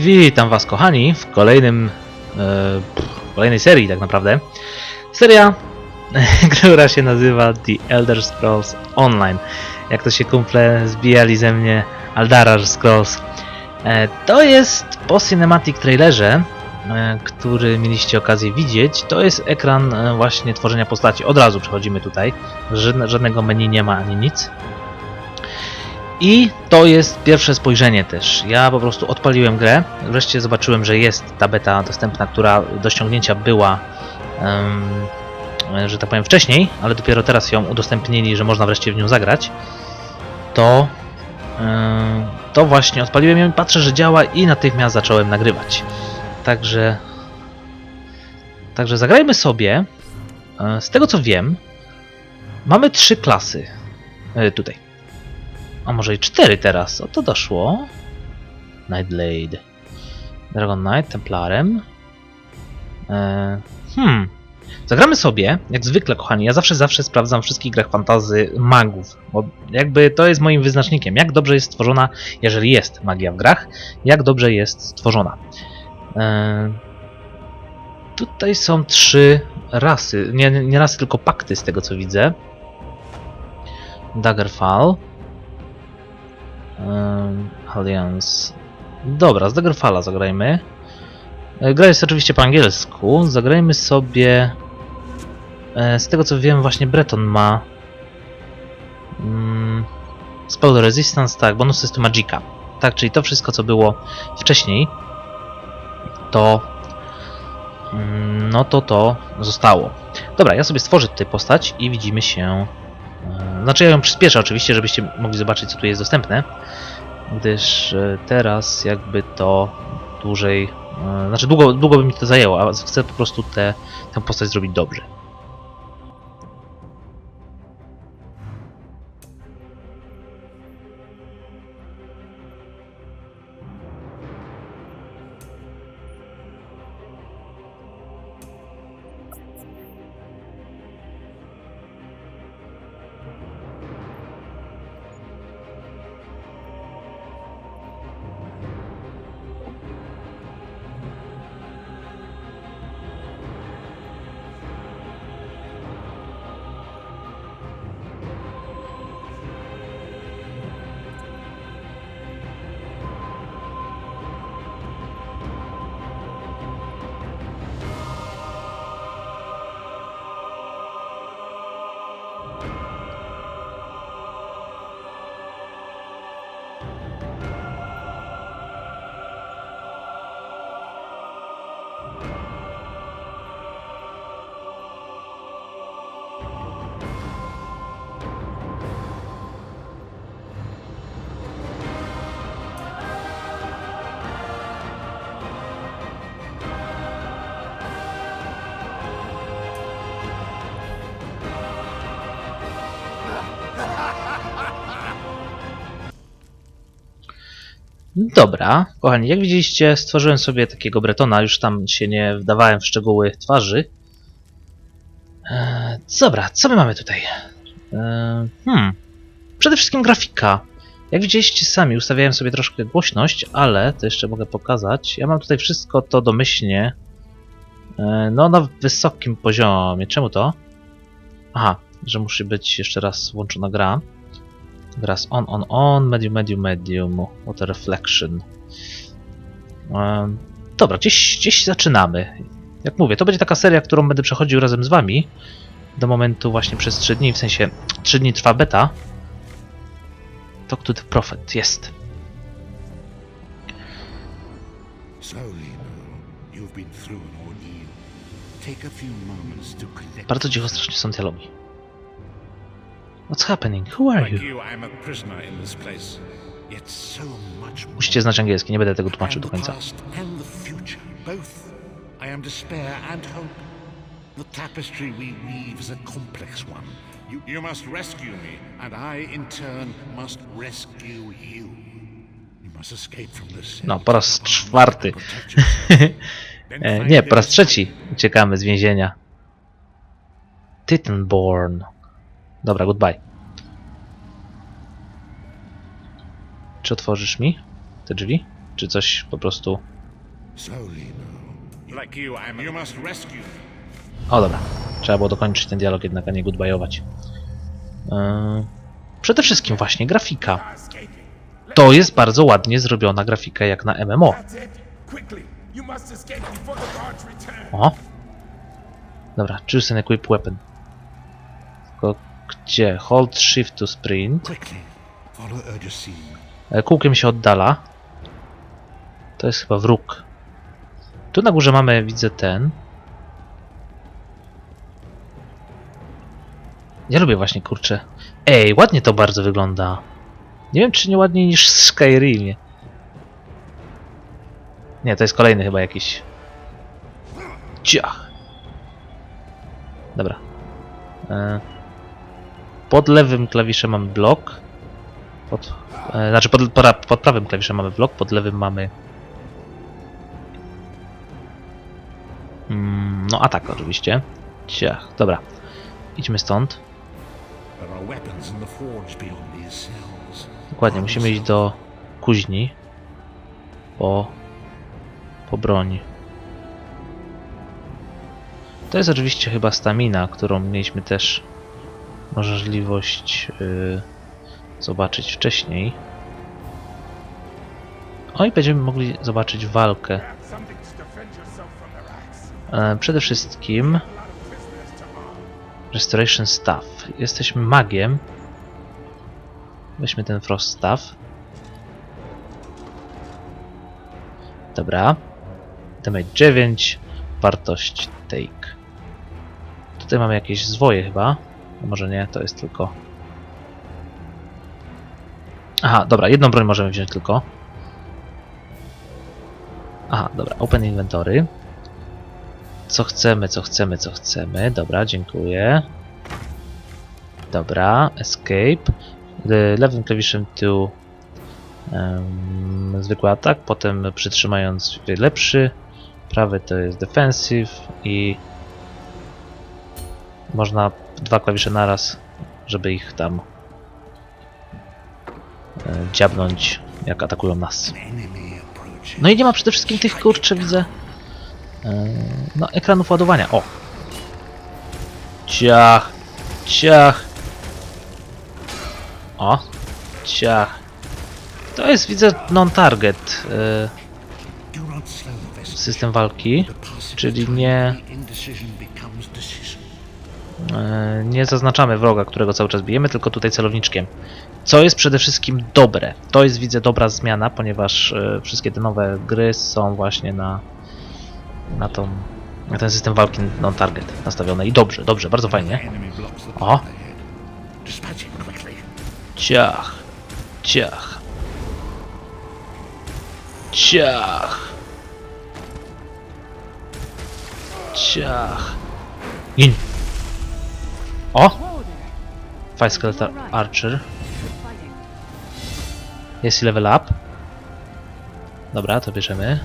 Witam Was, kochani, w kolejnym. E, kolejnej serii, tak naprawdę. Seria, która się nazywa The Elder Scrolls Online. Jak to się kumple zbijali ze mnie, Aldarar Scrolls. E, to jest po cinematic trailerze, e, który mieliście okazję widzieć. To jest ekran e, właśnie tworzenia postaci. Od razu przechodzimy tutaj. Żadne, żadnego menu nie ma ani nic. I to jest pierwsze spojrzenie też. Ja po prostu odpaliłem grę. Wreszcie zobaczyłem, że jest ta beta dostępna, która do ściągnięcia była, em, że tak powiem, wcześniej, ale dopiero teraz ją udostępnili, że można wreszcie w nią zagrać. To, em, to właśnie odpaliłem ją i patrzę, że działa i natychmiast zacząłem nagrywać. Także, także zagrajmy sobie. E, Z tego co wiem, mamy trzy klasy e, tutaj. A może i cztery teraz? O to doszło. Nightblade. Dragon Knight, Templarem. E, hmm. Zagramy sobie, jak zwykle, kochani. Ja zawsze, zawsze sprawdzam wszystkich grach fantazy magów. Bo jakby to jest moim wyznacznikiem. Jak dobrze jest stworzona, jeżeli jest magia w grach, jak dobrze jest stworzona. E, tutaj są trzy rasy. Nie, nie rasy, tylko pakty, z tego co widzę. Daggerfall. Alliance. Dobra, z Daggerfalla zagrajmy. E, Gra jest oczywiście po angielsku. Zagrajmy sobie. e, Z tego co wiem, właśnie Breton ma. Mm, Spell Resistance, tak, bonusy z Magica. Tak, czyli to wszystko co było wcześniej. To. mm, No to to zostało. Dobra, ja sobie stworzę tutaj postać i widzimy się Znaczy ja ją przyspieszę oczywiście, żebyście mogli zobaczyć co tu jest dostępne, gdyż e, teraz jakby to dłużej, e, znaczy długo, długo by mi to zajęło, a chcę po prostu tę tę postać zrobić dobrze. Dobra, kochani, jak widzieliście, stworzyłem sobie takiego Bretona, już tam się nie wdawałem w szczegóły twarzy. Eee, dobra, co my mamy tutaj? Eee, hmm, przede wszystkim grafika. Jak widzieliście sami, ustawiałem sobie troszkę głośność, ale to jeszcze mogę pokazać. Ja mam tutaj wszystko to domyślnie, eee, no na wysokim poziomie. Czemu to? Aha, że musi być jeszcze raz włączona gra. Teraz on, on, on, medium, medium, medium, water reflection. Em, dobra, gdzieś, gdzieś zaczynamy. Jak mówię, to będzie taka seria, którą będę przechodził razem z wami do momentu właśnie przez 3 dni, w sensie 3 dni trwa beta. To jest. Moments to collect. Bardzo cicho strasznie są dialogi. What's happening? Who are you? Musicie znać angielski, nie będę tego tłumaczył do końca. the future, both. I am despair and hope. The tapestry we weave is a complex one. You, you must rescue me, and I, in turn, must rescue you. You must escape from this. No, po raz czwarty. E, nie, po raz trzeci uciekamy z więzienia. Titanborn. Dobra, goodbye. Czy otworzysz mi te drzwi? czy coś po prostu... Me. O dobra, trzeba było dokończyć ten dialog jednak, a nie goodbye'ować. Yy, przede wszystkim właśnie grafika. To jest bardzo ładnie zrobiona grafika jak na MMO. O! Dobra, choose an equip weapon. Tylko gdzie? Hold shift to sprint. E, Kółkiem się oddala. To jest chyba wróg. Tu na górze mamy, widzę ten. Ja lubię właśnie, kurczę. Ej, ładnie to bardzo wygląda. Nie wiem, czy nie ładniej niż w Skyrimie. Nie, to jest kolejny chyba jakiś. Ciach. Dobra. E, pod lewym klawiszem mamy blok. Pod, e, znaczy pod, pod, pod prawym klawiszem mamy blok, pod lewym mamy. Mm, no atak oczywiście. Ciach, dobra. Idźmy stąd. Dokładnie, musimy iść do kuźni. Po, po broń. To jest oczywiście chyba stamina, którą mieliśmy też możliwość yy, zobaczyć wcześniej. O i będziemy mogli zobaczyć walkę. E, przede wszystkim. Restoration Staff. Jesteśmy magiem. Weźmy ten Frost Staff. Dobra. Damage 9. Wartość Take. Tutaj mamy jakieś zwoje chyba. A może nie, to jest tylko... Aha, dobra, jedną broń możemy wziąć tylko. Aha, dobra, Open Inventory. Co chcemy, co chcemy, co chcemy. Dobra, dziękuję. Dobra, escape. Le- Lewym klawiszem tu em, zwykły atak, potem przytrzymając lepszy. Prawy to jest defensive i można dwa klawisze naraz, żeby ich tam e, dziabnąć, jak atakują nas. No i nie ma przede wszystkim tych kurcze, widzę. Yy, no, ekranów ładowania. O! Ciach! Ciach! O! Ciach! To jest, widzę, non-target vessel. system walki, czyli nie, nie zaznaczamy wroga, którego cały czas bijemy, tylko tutaj celowniczkiem. Co jest przede wszystkim dobre. To jest, widzę, dobra zmiana, ponieważ yy, wszystkie te nowe gry są właśnie na, na, tą, na ten system walki non-target nastawione. I dobrze, dobrze, bardzo fajnie. O. Ciach, ciach, ciach, ciach. O! Five Archer. Jest i level up. Dobra, to bierzemy.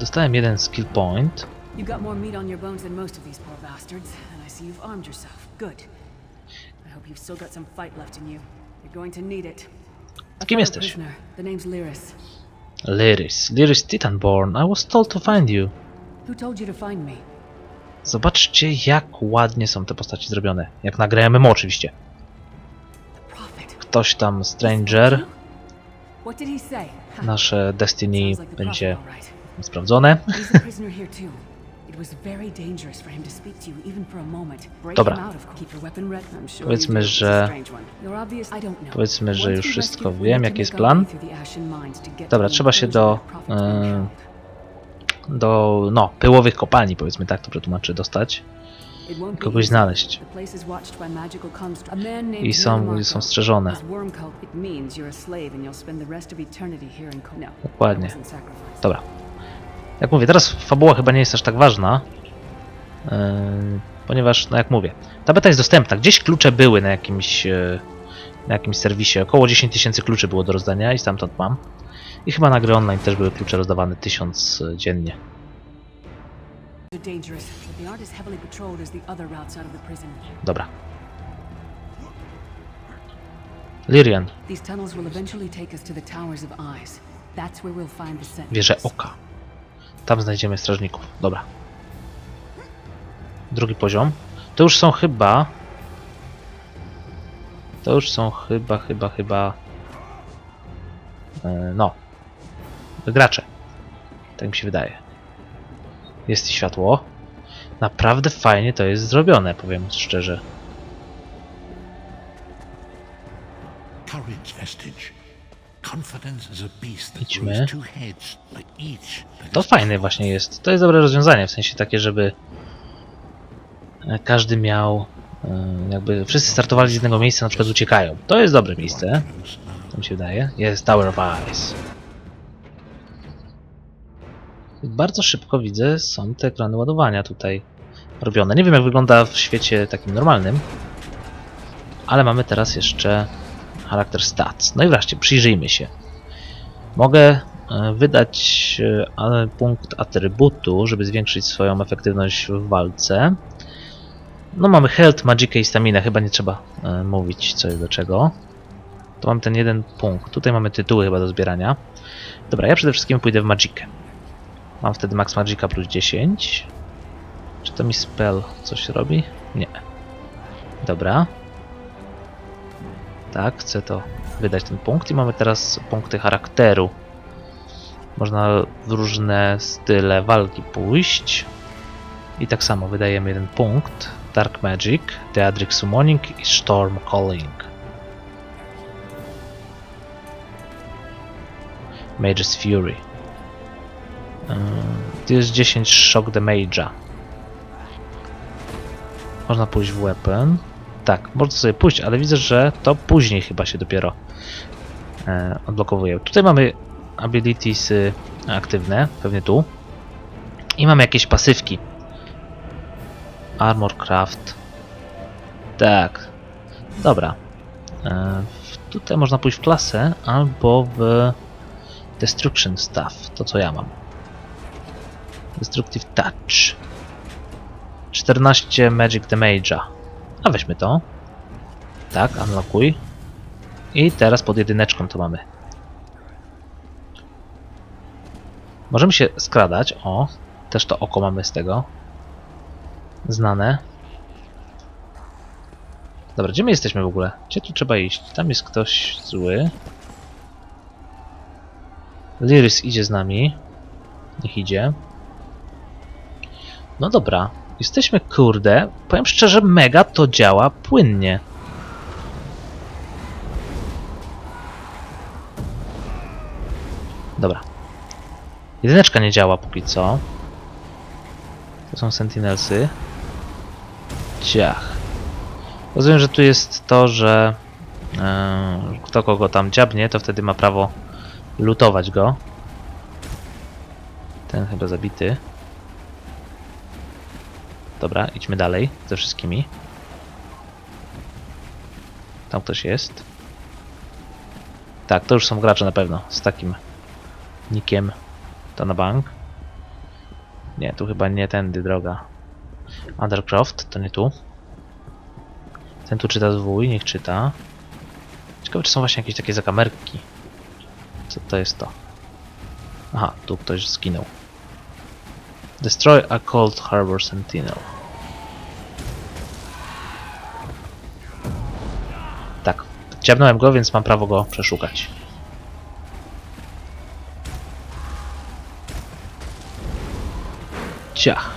Dostałem jeden skill point. You've got more meat on your bones than most of these poor bastards, and I see you've armed yourself. Good. I hope you've still got some fight left in you. You're going to need it. A Kim jesteś? The name's Lyris. Lyris. Lyris Titanborn. I was told to find you. Who told you to find me? Zobaczcie, jak ładnie są te postaci zrobione. Jak na grę MMO oczywiście. Ktoś tam, Stranger, nasze Destiny będzie sprawdzone. Dobra. Powiedzmy, że-. Powiedzmy, że już wszystko wiem, jaki jest plan. Dobra, trzeba się do, compound. Do, no, pyłowych kopalni, powiedzmy tak to przetłumaczy, dostać. Kogoś znaleźć. I są, są strzeżone. Dokładnie. Dobra. Jak mówię, teraz fabuła chyba nie jest aż tak ważna. Yy, ponieważ, no jak mówię, ta beta jest dostępna. Gdzieś klucze były na jakimś, yy, na jakimś serwisie. Około 10 tysięcy kluczy było do rozdania i stamtąd mam. I chyba na gry online też były klucze rozdawane 1000 dziennie. They're dangerous, but they aren't as heavily patrolled as the other routes out of the prison. Dobra. Lyrian, wieżę oka. Tam znajdziemy strażników. Dobra. Drugi poziom. To już są chyba... To już są chyba, chyba, chyba... e, No. Gracze. Tak mi się wydaje. Jest światło. Naprawdę fajnie to jest zrobione, powiem szczerze. Idźmy. To fajne właśnie jest. To jest dobre rozwiązanie, w sensie takie, żeby e, każdy miał e, jakby wszyscy startowali z jednego miejsca, na przykład uciekają. To jest dobre miejsce, to mi się wydaje. Jest Tower of Eyes. Bardzo szybko widzę, są te ekrany ładowania tutaj robione. Nie wiem jak wygląda w świecie takim normalnym, ale mamy teraz jeszcze charakter stats. No i wreszcie, przyjrzyjmy się. Mogę e, wydać e, punkt atrybutu, żeby zwiększyć swoją efektywność w walce. No mamy health, magicę i stamina, chyba nie trzeba e, mówić co jest do czego. To mam ten jeden punkt. Tutaj mamy tytuły chyba do zbierania. Dobra, ja przede wszystkim pójdę w magicę. Mam wtedy max magica plus 10. Czy to mi spell coś robi? Nie. Dobra. Tak, chcę to wydać ten punkt i mamy teraz punkty charakteru. Można w różne style walki pójść. I tak samo wydajemy jeden punkt. Dark Magic, Theatric Summoning i Storm Calling. Mage's Fury. To jest 10 shock damage'a. Można pójść w weapon. Tak, można sobie pójść, ale widzę, że to później chyba się dopiero e, odblokowuje. Tutaj mamy abilities y, aktywne, pewnie tu. I mamy jakieś pasywki. Armor craft. Tak. Dobra. E, tutaj można pójść w klasę albo w Destruction Staff, to co ja mam. Destructive Touch. 14 Magic Damage'a. A weźmy to. Tak, unlockuj. I teraz pod jedyneczką to mamy. Możemy się skradać. O, też to oko mamy z tego. Znane. Dobra, gdzie my jesteśmy w ogóle? Gdzie tu trzeba iść? Tam jest ktoś zły. Liris idzie z nami. Niech idzie. No dobra. Jesteśmy kurde. Powiem szczerze, mega to działa płynnie. Dobra. Jedyneczka nie działa póki co. To są sentinelsy. Ciach. Rozumiem, że tu jest to, że e, kto kogo tam dziabnie, to wtedy ma prawo lutować go. Ten chyba zabity. Dobra, idźmy dalej ze wszystkimi. Tam ktoś jest. Tak, to już są gracze na pewno z takim nikiem. To na bank. Nie, tu chyba nie tędy droga. Undercroft, to nie tu. Ten tu czyta zwój, niech czyta. Ciekawe, czy są właśnie jakieś takie zakamerki. Co to jest to? Aha, tu ktoś zginął. Destroy a Cold Harbor Sentinel. Tak, ciabnąłem go, więc mam prawo go przeszukać. Ciach.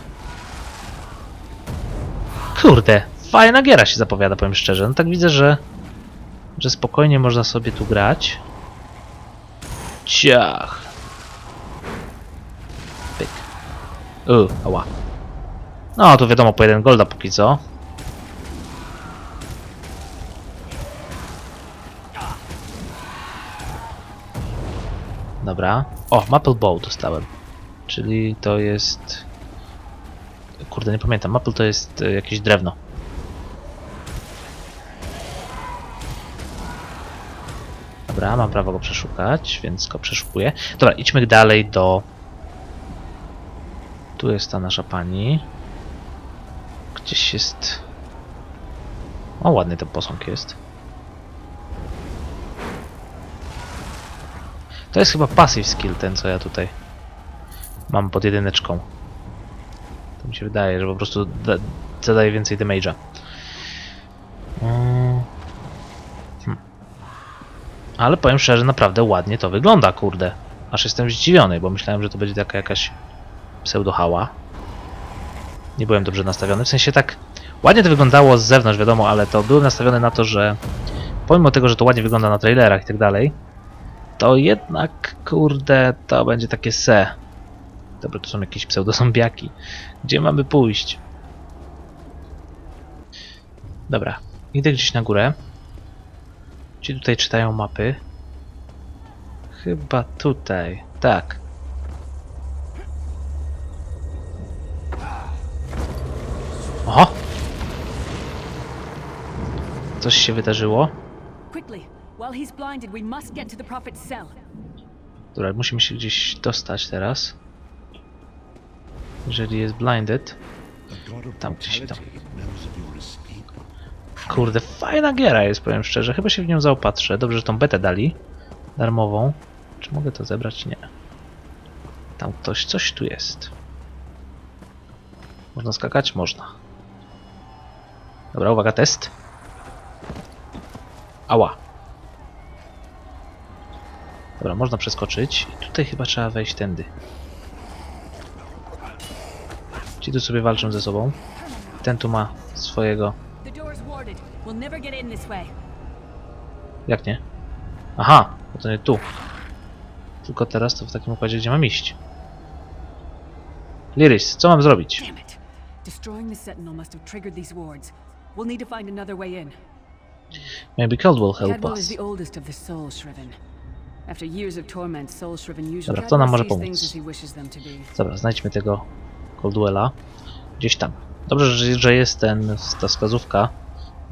Kurde, fajna giera się zapowiada, powiem szczerze. No tak widzę, że, że spokojnie można sobie tu grać. Ciach. U, ała. No, tu wiadomo, po jeden golda póki co. Dobra. O, Maple Bow dostałem. Czyli to jest... Kurde, nie pamiętam. Maple to jest e, jakieś drewno. Dobra, mam prawo go przeszukać, więc go przeszukuję. Dobra, idźmy dalej do... Tu jest ta nasza pani. Gdzieś jest... O, ładny ten posąg jest. To jest chyba passive skill ten, co ja tutaj mam pod jedyneczką. To mi się wydaje, że po prostu da zadaje więcej damage'a. Mm. Hmm. Ale powiem szczerze, naprawdę ładnie to wygląda, kurde. Aż jestem zdziwiony, bo myślałem, że to będzie taka jakaś pseudo-hała. Nie byłem dobrze nastawiony, w sensie tak ładnie to wyglądało z zewnątrz, wiadomo, ale to byłem nastawiony na to, że pomimo tego, że to ładnie wygląda na trailerach i tak dalej, to jednak, kurde, to będzie takie se. Dobra, to są jakieś pseudo-zombiaki. Gdzie mamy pójść? Dobra, idę gdzieś na górę. Ci tutaj czytają mapy. Chyba tutaj. Tak. Oho! Coś się wydarzyło. Quickly, while he's blinded, we must get to the prophet's cell. Dobra, musimy się gdzieś dostać teraz. Jeżeli jest blinded. Tam gdzieś tam. Kurde, fajna giera jest, powiem szczerze. Chyba się w nią zaopatrzę. Dobrze, że tą betę dali. Darmową. Czy mogę to zebrać? Nie. Tam ktoś, coś tu jest. Można skakać? Można. Dobra, uwaga, test. Ała. Dobra, można przeskoczyć. I tutaj chyba trzeba wejść tędy. Ci tu sobie walczą ze sobą. Ten tu ma swojego. Jak nie? Aha, bo to nie tu. Tylko teraz to w takim układzie, gdzie mam iść. Liris, co mam zrobić? Destroying the Sentinel must have triggered these wards. We'll need to find another way in. Maybe Caldwell help Cadwell is us. the oldest of the Soul Shriven. After years of torment, Soul Shriven usually Dobra, kto nam może sees things pomóc? as he wishes them to be. Dobra, znajdźmy tego Caldwella. Gdzieś tam. Dobrze, że, że jest ten, ta wskazówka,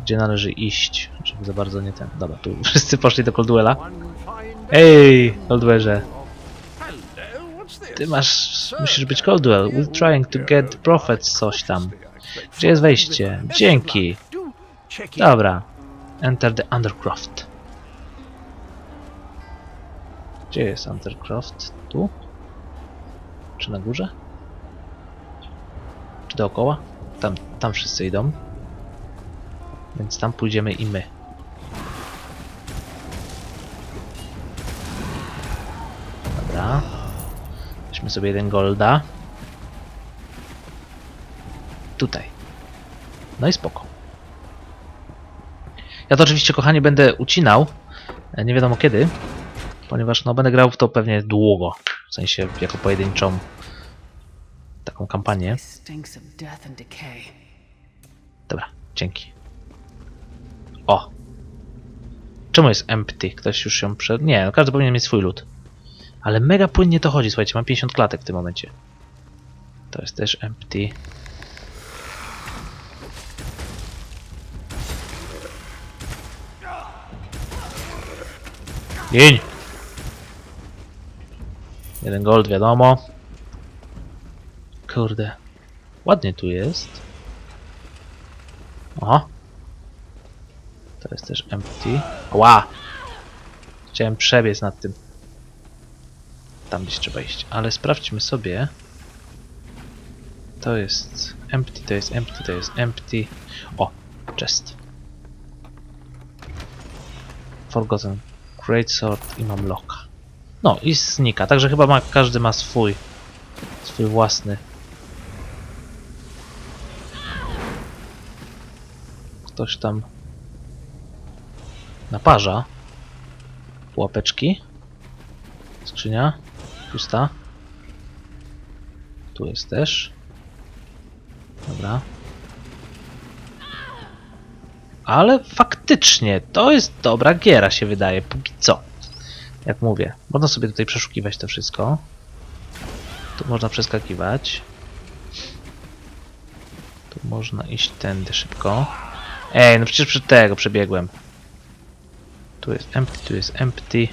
gdzie należy iść. Żeby za bardzo nie ten. Dobra, tu wszyscy poszli do Caldwella. Ej, Caldwellze. Ty masz, musisz być Caldwell. We're trying to get the prophets coś tam. Gdzie jest wejście? Dzięki. Dobra. Enter the Undercroft. Gdzie jest Undercroft? Tu? Czy na górze? Czy dookoła? Tam, tam wszyscy idą. Więc tam pójdziemy i my. Dobra. Weźmy sobie jeden golda. Tutaj. No i spoko. Ja to oczywiście, kochani, będę ucinał. e, Nie wiadomo kiedy. Ponieważ no, będę grał w to pewnie długo. W sensie jako pojedynczą taką kampanię. Dobra, dzięki. O! Czemu jest empty? Ktoś już się przed... Nie, no każdy powinien mieć swój lód. Ale mega płynnie to chodzi, słuchajcie, mam 50 klatek w tym momencie. To jest też empty. Gień! Jeden gold, wiadomo. Kurde. Ładnie tu jest. Oho. To jest też empty. Ła! Chciałem przebiec nad tym. Tam gdzieś trzeba iść. Ale sprawdźmy sobie. To jest empty, to jest empty, to jest empty. O! Chest. Forgotten Great Sword i mam lock. No i znika, także chyba ma, każdy ma swój swój własny. Ktoś tam naparza. Łapeczki skrzynia. Pusta. Tu jest też. Dobra ale faktycznie to jest dobra giera się wydaje póki co jak mówię można sobie tutaj przeszukiwać to wszystko tu można przeskakiwać tu można iść tędy szybko Ej, no przecież przed tego przebiegłem. Tu jest empty, tu jest empty.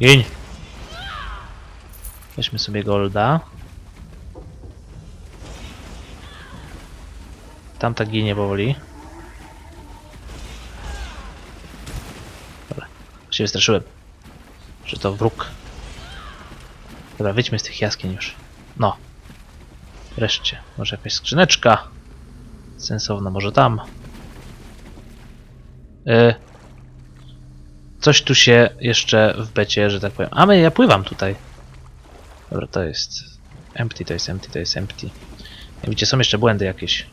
Jiń! Weźmy sobie golda. Tamta ginie powoli. Dobra, się wystraszyłem. Że to wróg. Dobra, wyjdźmy z tych jaskiń już. No. Wreszcie. Może jakaś skrzyneczka. Sensowna, może tam. Y coś tu się jeszcze w becie, że tak powiem. A my, ja pływam tutaj. Dobra, to jest empty, to jest empty, to jest empty. Jak widzicie, są jeszcze błędy jakieś.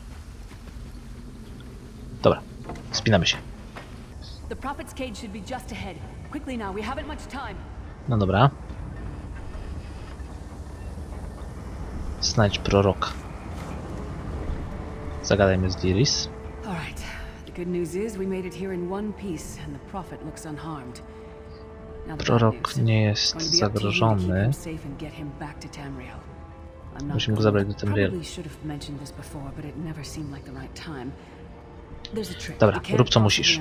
Dobra, spinamy się. The Prophet's cage should be just ahead. Quickly now, we haven't much time. No dobra. Znajdź proroka. Zagadajmy z Diris. All right. The good news is we made it here in one piece, and the Prophet looks unharmed. Prorok nie jest zagrożony. Musimy go zabrać do Tamriel. Dobra, rób co musisz.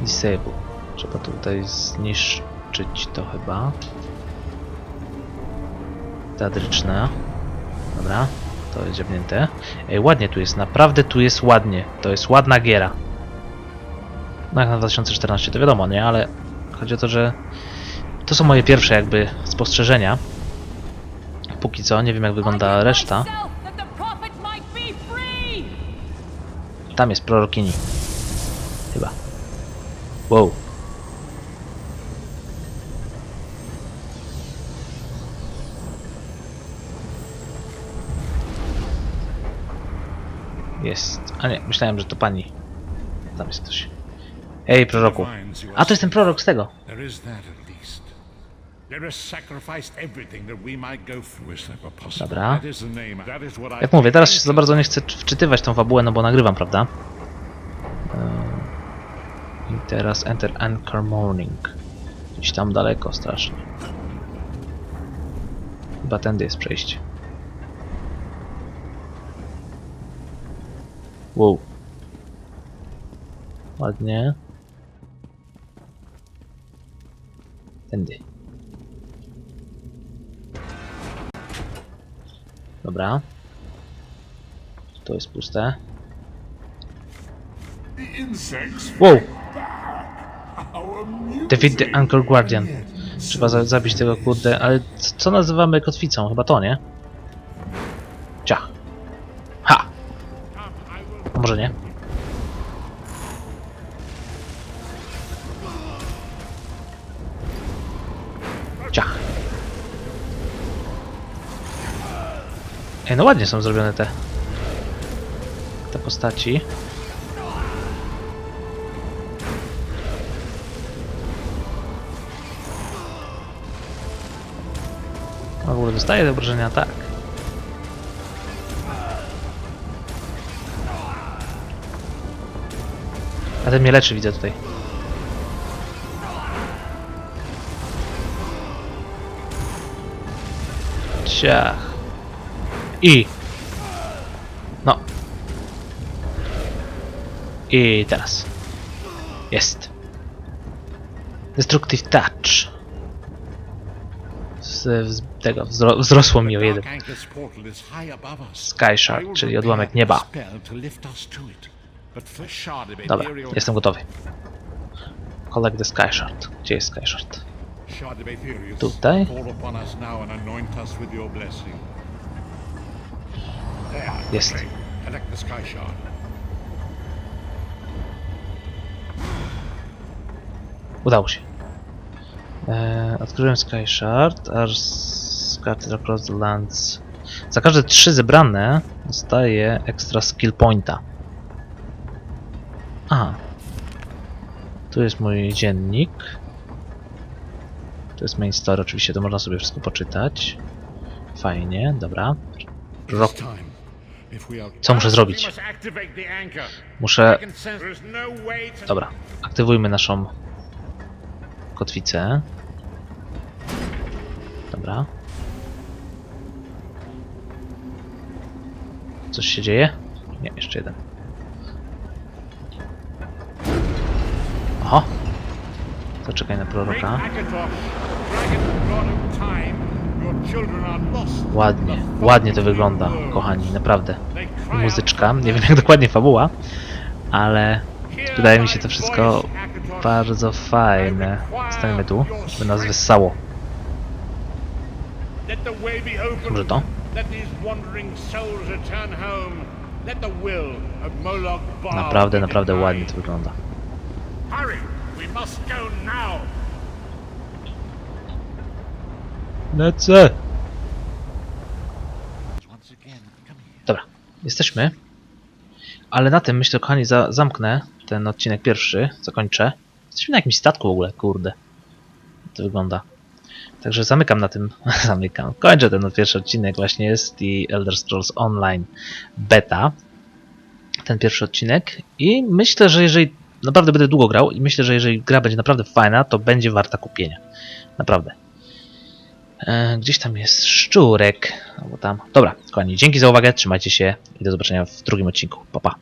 Disable. Trzeba tutaj zniszczyć to chyba. Teatryczne. Dobra, to jest dziabnięte. Ej, ładnie tu jest, naprawdę tu jest ładnie. To jest ładna giera. No jak na 2014 to wiadomo, nie? Ale chodzi o to, że to są moje pierwsze jakby spostrzeżenia. Póki co, nie wiem jak wygląda reszta. Tam jest prorokini. Chyba. Wow. Jest. A nie, myślałem, że to pani. Tam jest ktoś. Ej, proroku. A to jest ten prorok z tego. Dobra. Jak mówię, teraz się za bardzo nie chcę wczytywać tą fabułę, no bo nagrywam, prawda? Ehm, I teraz Enter Anchor Morning. Gdzieś tam daleko strasznie. Chyba tędy jest przejście. Wow. Ładnie. Tędy. Dobra. To jest puste. Wow! Defeat the Anchor Guardian. Trzeba za zabić tego kurde, ale co nazywamy kotwicą? Chyba to, nie? Ciach. Może nie? Ciach. Ej, no ładnie są zrobione te... te postaci. A w ogóle dostaje te obrażenia, tak. Ten mnie leczy, widzę tutaj. Ciach. I. No. I teraz. Jest. Destructive Touch. Z, z tego wzro wzrosło mi o jeden. Sky Shard, czyli odłamek nieba. Dobra, jestem gotowy. Collect the Sky Shard. Gdzie jest Sky Shard? Tutaj? Jest. Udało się. Eee, odkryłem Sky Shard, aż scattered across the lands. Za każde trzy zebrane dostaję ekstra skill pointa. Aha. Tu jest mój dziennik. To jest main story, oczywiście to można sobie wszystko poczytać. Fajnie, dobra. Rok. Co muszę zrobić? Muszę Dobra, aktywujmy naszą kotwicę. Dobra. Coś się dzieje? Nie, jeszcze jeden. Oho. Zaczekaj na proroka. Ładnie, ładnie to wygląda, kochani, naprawdę. Muzyczka, nie wiem jak dokładnie fabuła, ale wydaje mi się to wszystko bardzo fajne. Stańmy tu, by nas wyssało. Może to? Naprawdę, naprawdę ładnie to wygląda. Hurry! We must go now! Lecę! Dobra, jesteśmy. Ale na tym myślę, kochani, za zamknę ten odcinek pierwszy, zakończę. Jesteśmy na jakimś statku w ogóle, kurde. To wygląda. Także zamykam na tym, zamykam. Kończę ten pierwszy odcinek, właśnie jest i Elder Scrolls Online Beta. Ten pierwszy odcinek. I myślę, że jeżeli naprawdę będę długo grał i myślę, że jeżeli gra będzie naprawdę fajna, to będzie warta kupienia. Naprawdę. E, gdzieś tam jest szczurek. Albo tam. Dobra, kochani, dzięki za uwagę, trzymajcie się i do zobaczenia w drugim odcinku. Pa, pa.